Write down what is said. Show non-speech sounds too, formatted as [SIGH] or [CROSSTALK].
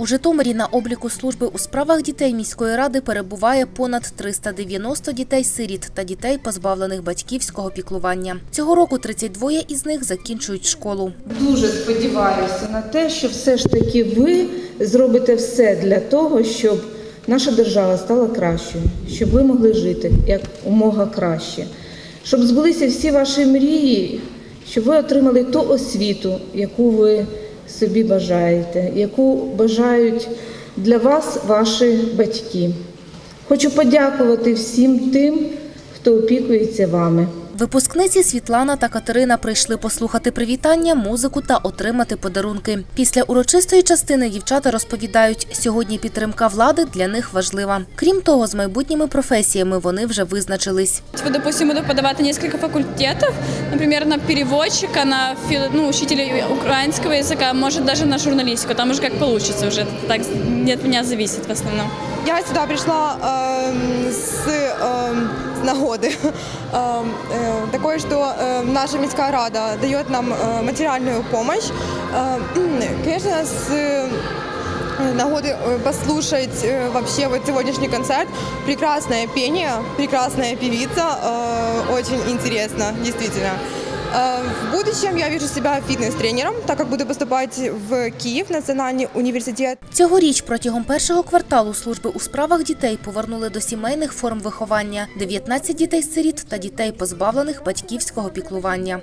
У Житомирі на обліку служби у справах дітей міської ради перебуває понад 390 дітей-сиріт та дітей, позбавлених батьківського піклування. Цього року 32 із них закінчують школу. Дуже сподіваюся на те, що все ж таки ви зробите все для того, щоб наша держава стала кращою, щоб ви могли жити як умога краще, щоб збулися всі ваші мрії, щоб ви отримали ту освіту, яку ви собі бажаєте, яку бажають для вас ваші батьки. Хочу подякувати всім тим, хто опікується вами. Випускниці Світлана та Катерина прийшли послухати привітання, музику та отримати подарунки. Після урочистої частини дівчата розповідають, сьогодні підтримка влади для них важлива. Крім того, з майбутніми професіями вони вже визначились. Вот, допустим, буду подавать на несколько факультетов, например, на переводчика, на ну, учителя украинского языка, может даже на журналистику, там уже как получится уже, так не от меня зависит в основном. Я сюда пришла эм, с, эм, с нагоды [LAUGHS] Эм, э, такое, что э, наша міська рада дает нам э, материальную помощь. [CLEARS THROAT] Э, конечно, с э, нагоды э, послушать э, вообще вот сегодняшний концерт. Прекрасное пение, прекрасная певица, э, очень интересно, действительно. Э, В будущем я вижу себя фитнес-тренером, так как буду поступать в Киев, Национальный университет. Цьогоріч протягом першого кварталу служби у справах дітей повернули до сімейних форм виховання 19 дітей-сиріт та дітей, позбавлених батьківського піклування.